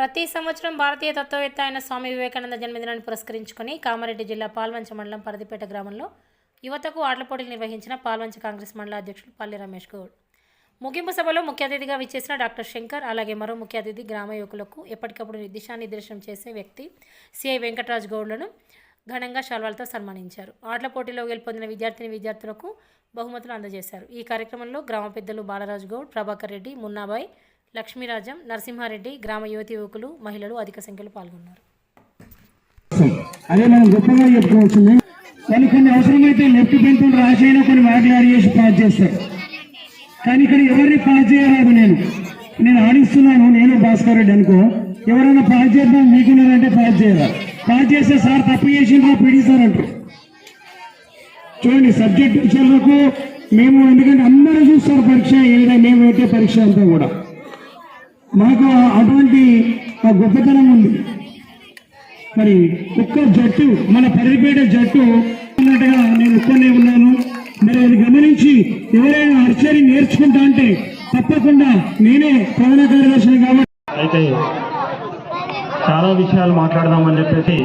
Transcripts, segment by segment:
ప్రతి సంవత్సరం భారతీయ తత్వవేత్త అయిన స్వామి వివేకానంద జన్మదినాన్ని పురస్కరించుకొని కామారెడ్డి జిల్లా పాల్వంచ మండలం పరిదిపేట గ్రామంలో యువతకు ఆటల పోటీలు నిర్వహించిన పాల్వంచ కాంగ్రెస్ మండల అధ్యక్షుడు పల్లి రమేష్ గౌడ్. ముగింపు సభలో ముఖ్య అతిథిగా విచ్చేసిన డాక్టర్ శంకర్ అలాగే మరో ముఖ్య అతిథి గ్రామ యువకులకు ఎప్పటికప్పుడు దిశానిర్దేశం చేసే వ్యక్తి సిఐ వెంకటరాజ్ గౌడ్లను ఘనంగా శాల్వాలతో సన్మానించారు. ఆటల పోటీలో గెలుపొందిన విద్యార్థిని విద్యార్థులకు బహుమతులు అందజేశారు. ఈ కార్యక్రమంలో గ్రామ పెద్దలు బాలరాజు గౌడ్ ప్రభాకర్ రెడ్డి మున్నాబాయ్ లక్ష్మీరాజం నరసింహారెడ్డి గ్రామ యువతి యువకులు మహిళలు అధిక సంఖ్యలో పాల్గొన్నారు. అదే మనం గొప్పగా చెప్పుకోవాల్సింది కొన్ని కొన్ని అవసరమైతే లెఫ్ట్ పెన్తో రాసైనా కొన్ని వాటిని యాడ్ చేసి పాస్ చేస్తారు కానీ ఇక్కడ ఎవరిని పాస్ చేయరాదు నేను. నేను ఆడిస్తున్నాను నేను భాస్కర్ రెడ్డి అనుకో. ఎవరైనా పాస్ చేద్దాం మీకున్నారంటే పాస్ చేయరా? పాస్ చేస్తే సార్ తప్పు చేసిండ్రు పీడీ సార్ అంటారు. చూడండి సబ్జెక్ట్ టీచర్లకు మేము ఎందుకంటే అందరూ చూస్తారు పరీక్ష ఏదైనా మేము పరీక్ష అంతా కూడా. మాకు అటువంటి గొప్పతనం ఉంది. మరి ఒక్క జట్టు మన పరిపేట జట్టు ఉన్నట్టుగా నేను ఒక్కనే ఉన్నాను. మరి అది గమనించి ఎవరైనా ఆర్చరీ నేర్చుకుంటా అంటే తప్పకుండా నేనే ప్రధాన కార్యదర్శిని కాబట్టి అయితే చాలా విషయాలు మాట్లాడదామని చెప్పేసి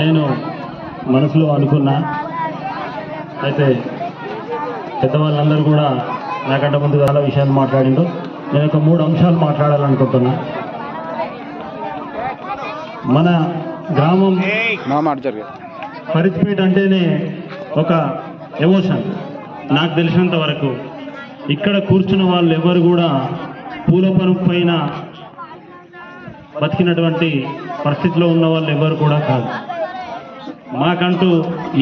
నేను మనసులో అనుకున్నా. అయితే పెద్దవాళ్ళందరూ కూడా నాకంటే ముందు చాలా విషయాలు మాట్లాడిండు నేను ఒక మూడు అంశాలు మాట్లాడాలనుకుంటున్నా. మన గ్రామం పరిచిపేట అంటేనే ఒక ఎమోషన్ నాకు తెలిసినంత వరకు ఇక్కడ కూర్చున్న వాళ్ళు ఎవరు కూడా పూల పరుపు పైన బతికినటువంటి పరిస్థితిలో ఉన్న వాళ్ళు ఎవరు కూడా కాదు. మాకంటూ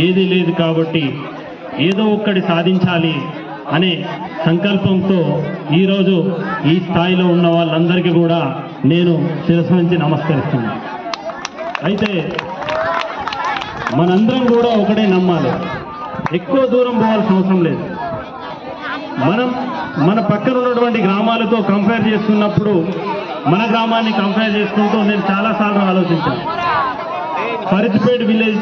ఏది లేదు కాబట్టి ఏదో ఒక్కటి సాధించాలి అనే సంకల్పంతో ఈరోజు ఈ స్థాయిలో ఉన్న వాళ్ళందరికీ కూడా నేను శిరస్సు నుంచి నమస్కరిస్తున్నాను. అయితే మనందరం కూడా ఒకటే నమ్మాలి. ఎక్కువ దూరం పోవాల్సిన అవసరం లేదు. మనం మన పక్కన ఉన్నటువంటి గ్రామాలతో కంపేర్ చేసుకున్నప్పుడు మన గ్రామాన్ని కంపేర్ చేసుకుంటూ నేను చాలాసార్లు ఆలోచించాను. పరిచిపేట విలేజ్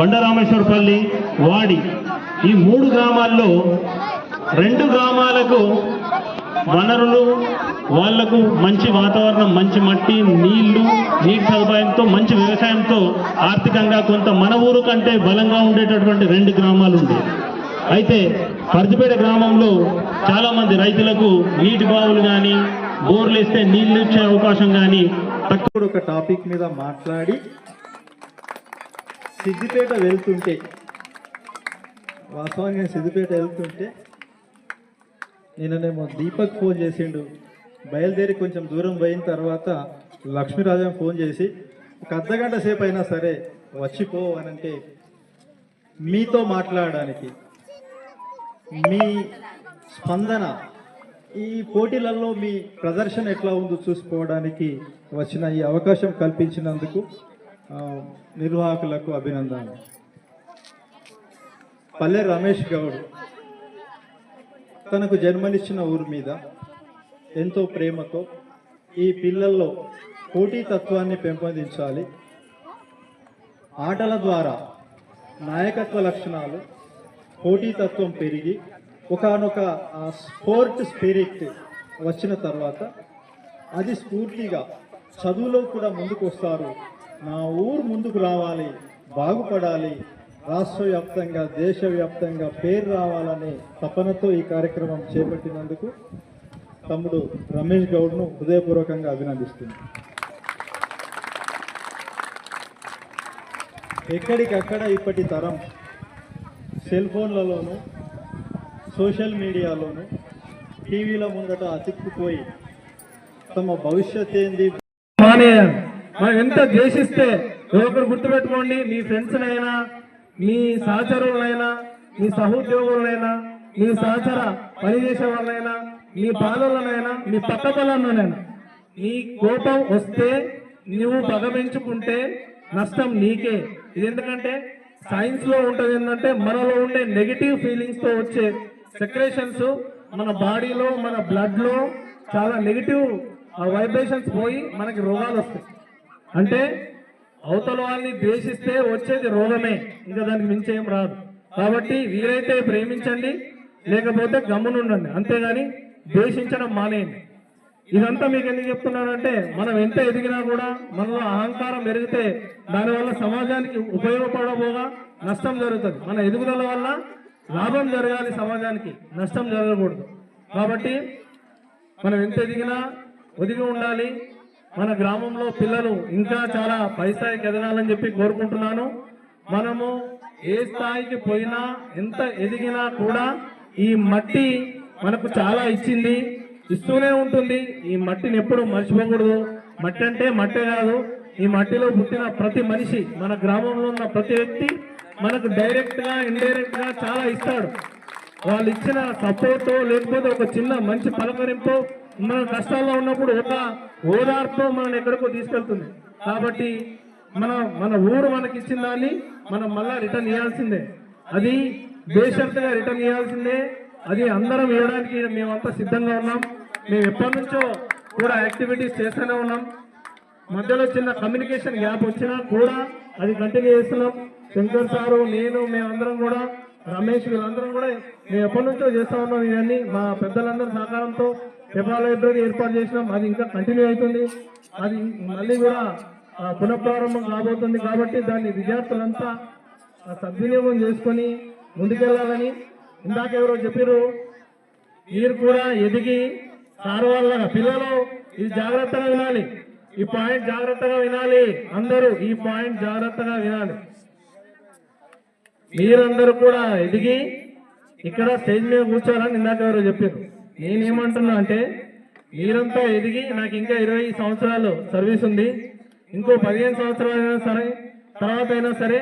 బండరామేశ్వరపల్లి వాడి ఈ మూడు గ్రామాల్లో రెండు గ్రామాలకు వనరులు వాళ్ళకు మంచి వాతావరణం మంచి మట్టి నీళ్ళు నీటి సదుపాయంతో మంచి వ్యవసాయంతో ఆర్థికంగా కొంత మన ఊరు కంటే బలంగా ఉండేటటువంటి రెండు గ్రామాలు ఉండేవి అయితే పరిచిపేట గ్రామంలో చాలామంది రైతులకు నీటి బావులు కానీ బోర్లు ఇస్తే నీళ్ళు ఇచ్చే అవకాశం కానీ తక్కువ. ఒక టాపిక్ మీద మాట్లాడి సిద్దిపేట వెళ్తుంటే వాస్తవానికి నేను సిద్దిపేట వెళ్తుంటే నిన్ననేమో దీపక్ ఫోన్ చేసిండు. బయలుదేరి కొంచెం దూరం పోయిన తర్వాత లక్ష్మీరాజన్ ఫోన్ చేసి ఒక అర్ధగంట సేపు అయినా సరే వచ్చిపో అని అంటే మీతో మాట్లాడడానికి మీ స్పందన ఈ పోటీలలో మీ ప్రదర్శన ఎట్లా ఉందో చూసుకోవడానికి వచ్చిన ఈ అవకాశం కల్పించినందుకు నిర్వాహకులకు అభినందనలు. పల్లె రమేష్ గౌడ్ తనకు జన్మనిచ్చిన ఊరి మీద ఎంతో ప్రేమతో ఈ పిల్లల్లో పోటీతత్వాన్ని పెంపొందించాలి. ఆటల ద్వారా నాయకత్వ లక్షణాలు పోటీతత్వం పెరిగి ఒకనొక స్పోర్ట్ స్పిరిట్ వచ్చిన తర్వాత అది స్ఫూర్తిగా చదువులో కూడా ముందుకు వస్తారు నా ఊరు ముందుకు రావాలి బాగుపడాలి రాష్ట్ర వ్యాప్తంగా దేశవ్యాప్తంగా పేరు రావాలనే తపనతో ఈ కార్యక్రమం చేపట్టినందుకు తమ్ముడు రమేష్ గౌడ్ను హృదయపూర్వకంగా అభినందిస్తున్నాను. ఎక్కడికక్కడ ఇప్పటి తరం సెల్ ఫోన్లలోనూ సోషల్ మీడియాలోనూ టీవీల ముందట అతిక్కుపోయి తమ భవిష్యత్ ఏంది మానేయాలి మనం ఎంత ద్వేషిస్తే ఒకరు గుర్తుపెట్టుకోండి మీ ఫ్రెండ్స్నైనా అయినా మీ సహచరులనైనా మీ సహోద్యోగులనైనా మీ సహచర పనిచేసే వాళ్ళైనా మీ పాలనైనా మీ పక్క పొలంలోనైనా నీ కోపం వస్తే నువ్వు పగ నష్టం నీకే. ఇది ఎందుకంటే సైన్స్లో ఉంటుంది ఏంటంటే మనలో ఉండే నెగిటివ్ ఫీలింగ్స్తో వచ్చే సెక్రేషన్స్ మన బాడీలో మన బ్లడ్లో చాలా నెగిటివ్ వైబ్రేషన్స్ పోయి మనకి రోగాలు వస్తాయి. అంటే అవతల వాళ్ళని ద్వేషిస్తే వచ్చేది రోగమే. ఇంకా దానికి మించేం రాదు. కాబట్టి వీలైతే ప్రేమించండి లేకపోతే గమ్మునుండండి. అంతేగాని ద్వేషించడం మానేయండి. ఇదంతా మీకు ఎందుకు చెప్తున్నానంటే మనం ఎంత ఎదిగినా కూడా మనలో అహంకారం పెరిగితే దానివల్ల సమాజానికి ఉపయోగపడబోగా నష్టం జరుగుతుంది. మన ఎదుగుదల వల్ల లాభం జరగాలి సమాజానికి నష్టం జరగకూడదు. కాబట్టి మనం ఎంత ఎదిగినా ఒదిగి ఉండాలి మన గ్రామంలో పిల్లలు ఇంకా చాలా పై స్థాయికి ఎదగాలని చెప్పి కోరుకుంటున్నాను. మనము ఏ స్థాయికి పోయినా ఎంత ఎదిగినా కూడా ఈ మట్టి మనకు చాలా ఇచ్చింది. ఇస్తూనే ఉంటుంది. ఈ మట్టిని ఎప్పుడు మర్చిపోకూడదు. మట్టి అంటే మట్టే కాదు. ఈ మట్టిలో పుట్టిన ప్రతి మనిషి మన గ్రామంలో ఉన్న ప్రతి వ్యక్తి మనకు డైరెక్ట్గా ఇండైరెక్ట్గా చాలా ఇస్తాడు. వాళ్ళు ఇచ్చిన సపోర్ట్ లేకపోతే ఒక చిన్న మంచి పలకరింపు మన కష్టాల్లో ఉన్నప్పుడు ఒక ఓదార్పు మనం ఎక్కడికో తీసుకెళ్తుంది. కాబట్టి మన మన ఊరు మనకి ఇచ్చిన దాన్ని మనం మళ్ళా రిటర్న్ ఇవ్వాల్సిందే అది బేషరతుగా రిటర్న్ ఇవ్వాల్సిందే అది అందరం ఇవ్వడానికి మేమంతా సిద్ధంగా ఉన్నాం. మేము ఎప్పటి నుంచో కూడా యాక్టివిటీస్ చేస్తూనే ఉన్నాం. మధ్యలో చిన్న కమ్యూనికేషన్ గ్యాప్ వచ్చినా కూడా అది కంటిన్యూ చేస్తున్నాం. శంకర్ సారు నేను మేమందరం కూడా రమేష్ వీళ్ళందరం కూడా మేము ఎప్పటి నుంచో చేస్తా ఉన్నాం ఇవన్నీ. మా పెద్దలందరి సహకారంతో పెపా లైబ్రరీ ఏర్పాటు చేసినాం. అది ఇంకా కంటిన్యూ అవుతుంది. అది మళ్ళీ కూడా ఆ, పునఃప్రారంభం కాబోతుంది కాబట్టి దాన్ని విద్యార్థులంతా సద్వినియోగం చేసుకొని ముందుకెళ్ళాలని ఇందాక ఎవరో చెప్పారు మీరు కూడా ఎదిగి సార్ వాళ్ళ పిల్లలు ఇది జాగ్రత్తగా వినాలి. ఈ పాయింట్ జాగ్రత్తగా వినాలి. అందరూ ఈ పాయింట్ జాగ్రత్తగా వినాలి. మీరందరూ కూడా ఎదిగి ఇక్కడ స్టేజ్ మీద కూర్చోవాలని ఇందాక ఎవరో చెప్పారు నేనేమంటున్నా అంటే మీరంతా ఎదిగి నాకు ఇంకా ఇరవై సంవత్సరాలు సర్వీస్ ఉంది. ఇంకో పదిహేను సంవత్సరాలు అయినా సరే తర్వాత అయినా సరే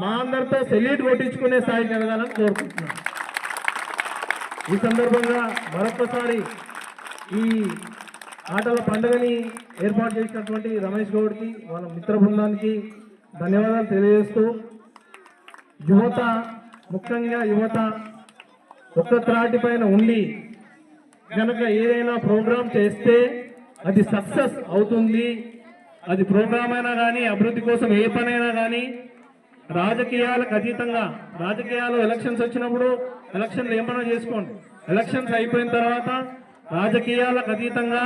మా అందరితో సెల్యూట్ కొట్టించుకునే స్థాయికి ఎదగాలని కోరుకుంటున్నాను. ఈ సందర్భంగా మరొకసారి ఈ ఆటల పండుగని ఏర్పాటు చేసినటువంటి రమేష్ గౌడ్కి వాళ్ళ మిత్ర బృందానికి ధన్యవాదాలు తెలియజేస్తూ యువత ముఖ్యంగా యువత ఒక్క త్రాటిపైన ఉండి కనుక ఏదైనా ప్రోగ్రాం చేస్తే అది సక్సెస్ అవుతుంది. అది ప్రోగ్రామ్ అయినా కానీ అభివృద్ధి కోసం ఏ పనైనా కానీ రాజకీయాలకు అతీతంగా రాజకీయాలు ఎలక్షన్స్ వచ్చినప్పుడు ఎలక్షన్లు ఏమైనా చేసుకోండి. ఎలక్షన్స్ అయిపోయిన తర్వాత రాజకీయాలకు అతీతంగా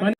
పని